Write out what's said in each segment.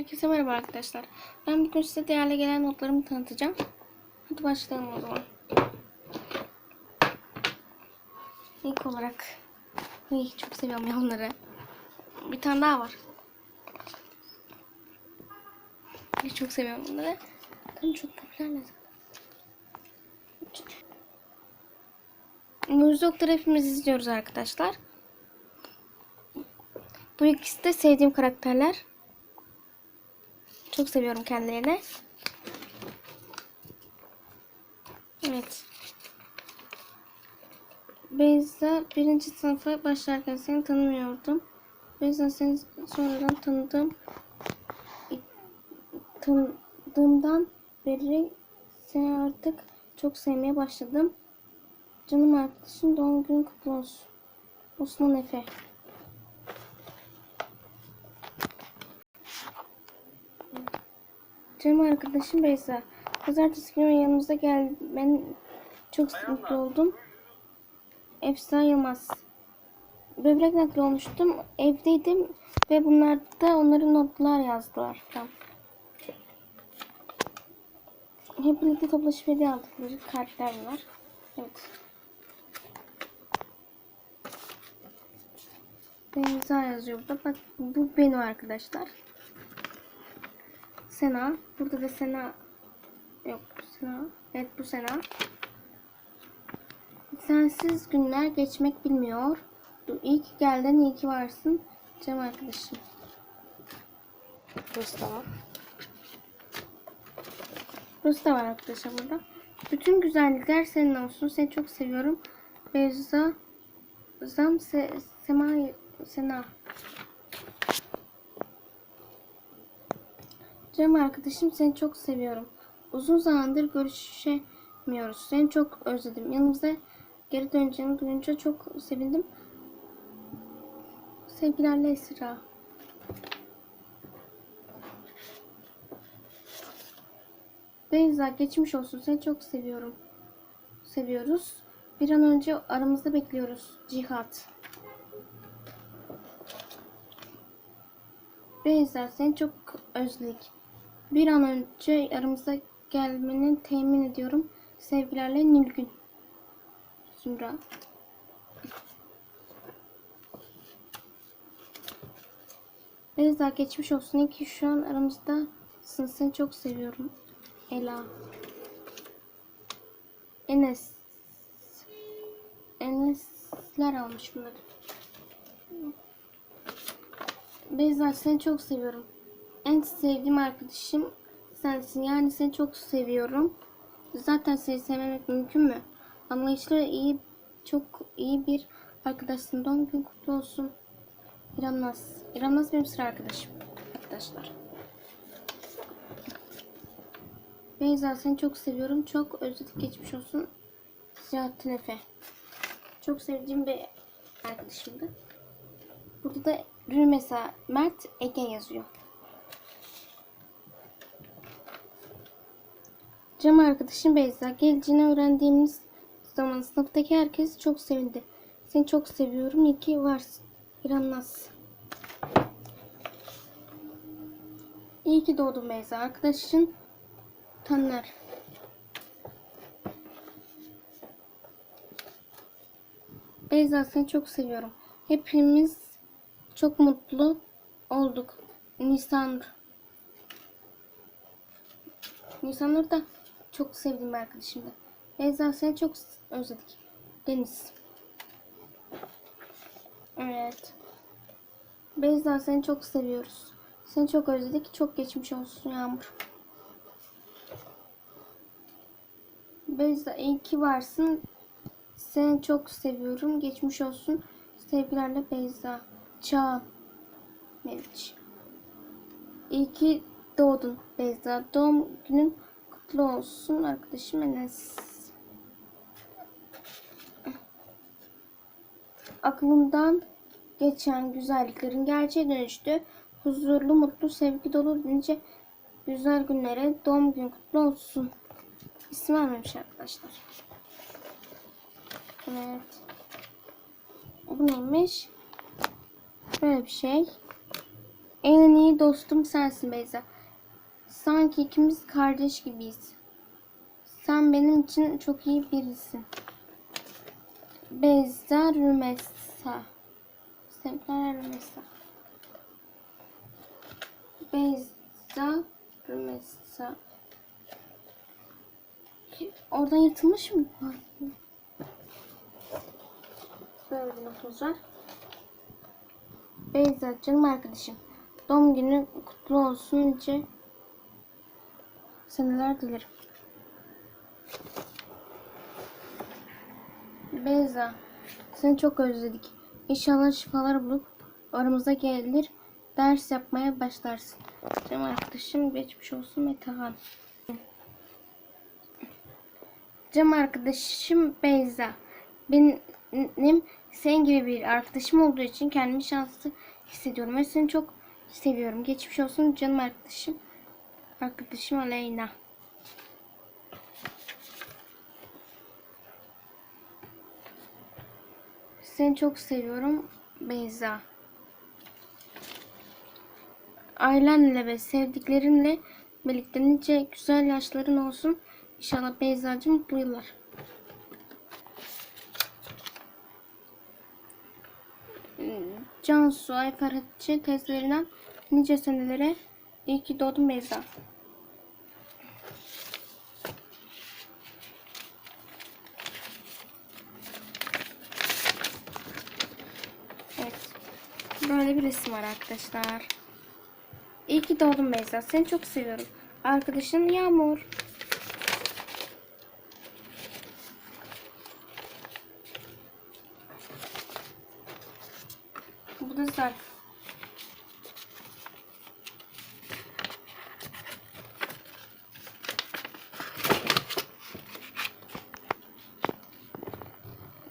Herkese merhaba arkadaşlar. Ben bugün size değerli gelen notlarımı tanıtacağım. Hadi başlayalım o zaman. İlk olarak Ay, çok seviyorum ya onları. Bir tane daha var. Ben çok seviyorum onları. Tabii çok popülerler. Mucize Doktor'u hepimiz izliyoruz arkadaşlar. Bu ikisi de sevdiğim karakterler. Çok seviyorum kendilerini. Evet. Beyza birinci sınıfa başlarken seni tanımıyordum. Beyza seni sonradan tanıdım. Tanıdığımdan beri seni artık çok sevmeye başladım. Canım arkadaşım doğum günün kutlu olsun. Osman Efe. Canım arkadaşım Beyza. Pazartesi günü yanımıza geldi. Ben çok mutlu oldum. Efsane Yılmaz. Böbrek nakli olmuştum. Evdeydim ve bunlar da onların notlar yazdılar falan. Hep birlikte toplaşıp hediye aldıkları kartlar var. Evet. Beyza yazıyor burada. Bak bu benim arkadaşlar. Sena. Burada da Sena. Yok Sena. Evet bu Sena. Sensiz günler geçmek bilmiyor. İyi ki geldin, iyi ki varsın. Canım arkadaşım. Mustafa. Mustafa var arkadaşlar burada. Bütün güzellikler senin olsun. Seni çok seviyorum. Beyza Zam Se Sema Sena. Canım arkadaşım seni çok seviyorum. Uzun zamandır görüşemiyoruz. Seni çok özledim. Yanımıza geri döneceğini duyunca çok sevindim. Sevgilerle Esra. Beyza geçmiş olsun. Seni çok seviyorum. Seviyoruz. Bir an önce aramızda bekliyoruz. Cihat. Beyza seni çok özledik. Bir an önce aramıza gelmeni temin ediyorum. Sevgilerle Nilgün. Zümra. Beyza geçmiş olsun. İyi ki şu an aramızdasın. Seni çok seviyorum. Ela. Enes. Enesler almış bunları. Beyza seni çok seviyorum. En sevdiğim arkadaşım sensin. Yani seni çok seviyorum. Zaten seni sevmemek mümkün mü? Anlayışlı ve iyi, çok iyi bir arkadaşsın. Doğum gün kutlu olsun. İrem Naz. İrem Naz benim sıra arkadaşım. Arkadaşlar. Beyza seni çok seviyorum. Çok özledik geçmiş olsun. Selahattin Efe. Çok sevdiğim bir arkadaşımdı. Burada da Rümesa Mert Ege yazıyor. Cam arkadaşım Beyza. Geleceğini öğrendiğimiz zaman sınıftaki herkes çok sevindi. Seni çok seviyorum. İyi ki varsın. İrem Naz. İyi ki doğdun Beyza. Arkadaşın Taner. Beyza seni çok seviyorum. Hepimiz çok mutlu olduk. Nisan. Nisanur da çok sevdiğim bir arkadaşımdı. Beyza seni çok özledik. Deniz. Evet. Beyza seni çok seviyoruz. Seni çok özledik. Çok geçmiş olsun Yağmur. Beyza iyi ki varsın. Seni çok seviyorum. Geçmiş olsun. Sevgilerle Beyza. Çağ. Meriç. İyi ki doğdun Beyza. Doğum günün kutlu olsun arkadaşım Enes. Aklımdan geçen güzelliklerin gerçeğe dönüştü. Huzurlu, mutlu, sevgi dolu nice güzel günlere doğum gün kutlu olsun. İsim vermemiş arkadaşlar. Evet. Bu neymiş? Böyle bir şey. En iyi dostum sensin Beyza. Sanki ikimiz kardeş gibiyiz. Sen benim için çok iyi birisin. Beyza Rümeysa. Sevgiler Rümeysa. Beyza Rümeysa. Oradan yırtılmış mı? Böyle bir notumuz var. Beyza canım arkadaşım. Doğum günü kutlu olsun nice seneler dilerim. Beyza seni çok özledik. İnşallah şifalar bulup aramıza gelir ders yapmaya başlarsın. Canım arkadaşım geçmiş olsun Metehan. Canım arkadaşım Beyza. Benim senin gibi bir arkadaşım olduğu için kendimi şanslı hissediyorum ve seni çok seviyorum. Geçmiş olsun canım arkadaşım. Arkadaşım Aleyna. Seni çok seviyorum Beyza. Ailenle ve sevdiklerinle birlikte nice güzel yaşların olsun. İnşallah Beyza'cığım mutlu yıllar. Cansu Ayfer Hatice teyzelerinden nice senelere iyi ki doğdun Beyza. Evet. Böyle bir resim var arkadaşlar. İyi ki doğdun Beyza. Seni çok seviyorum. Arkadaşın Yağmur. Bu da zarf.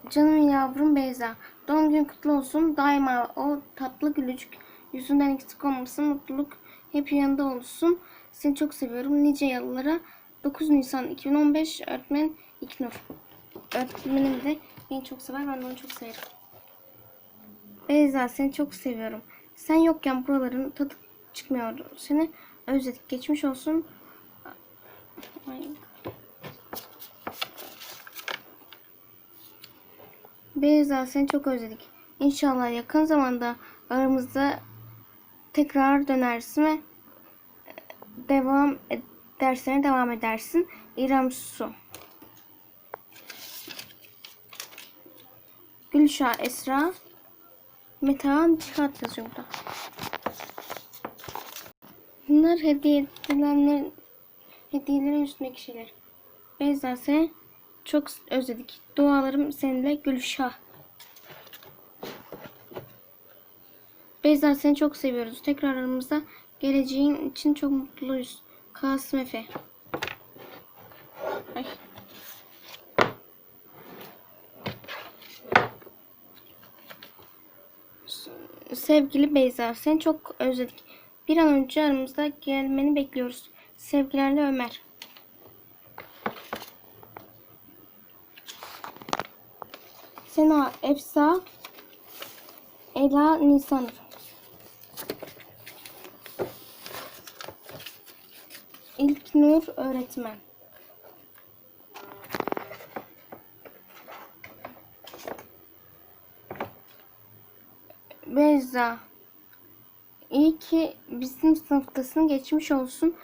Canım yavrum Beyza. Doğum gün kutlu olsun. Daima o tatlı gülücük yüzünden eksik olmasın. Mutluluk hep yanında olsun. Seni çok seviyorum. Nice yıllara. 9 Nisan 2015 öğretmen İknur. Öğretmenim de beni çok sever. Ben de onu çok severim. Beyza seni çok seviyorum. Sen yokken buraların tadı çıkmıyor. Seni özledik. Geçmiş olsun. Ay. Beyza seni çok özledik. İnşallah yakın zamanda aramızda tekrar dönersin ve devam e, derslerine devam edersin. İrem Su. Gülşah Esra. Metehan Cihat yazıyor burada. Bunlar hediye edilenler hediyelerin üstündeki şeyler. Beyza seni çok özledik. Dualarım seninle Gülşah. Beyza seni çok seviyoruz. Tekrar aramızda geleceğin için çok mutluyuz. Kasım Efe. Ay. Sevgili Beyza, seni çok özledik. Bir an önce aramızda gelmeni bekliyoruz. Sevgilerle Ömer. Sena Efsa Ela Nisanur. İlknur öğretmen. Beyza. İyi ki bizim sınıftasın. Geçmiş olsun.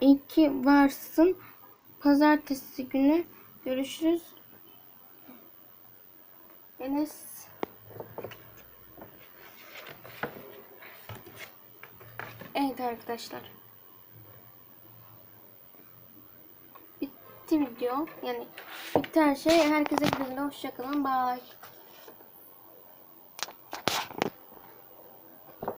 İyi ki varsın. Pazartesi günü görüşürüz. Enes. Evet arkadaşlar. Bitti video. Yani bitti her şey. Herkese güle. Hoşçakalın. Bye.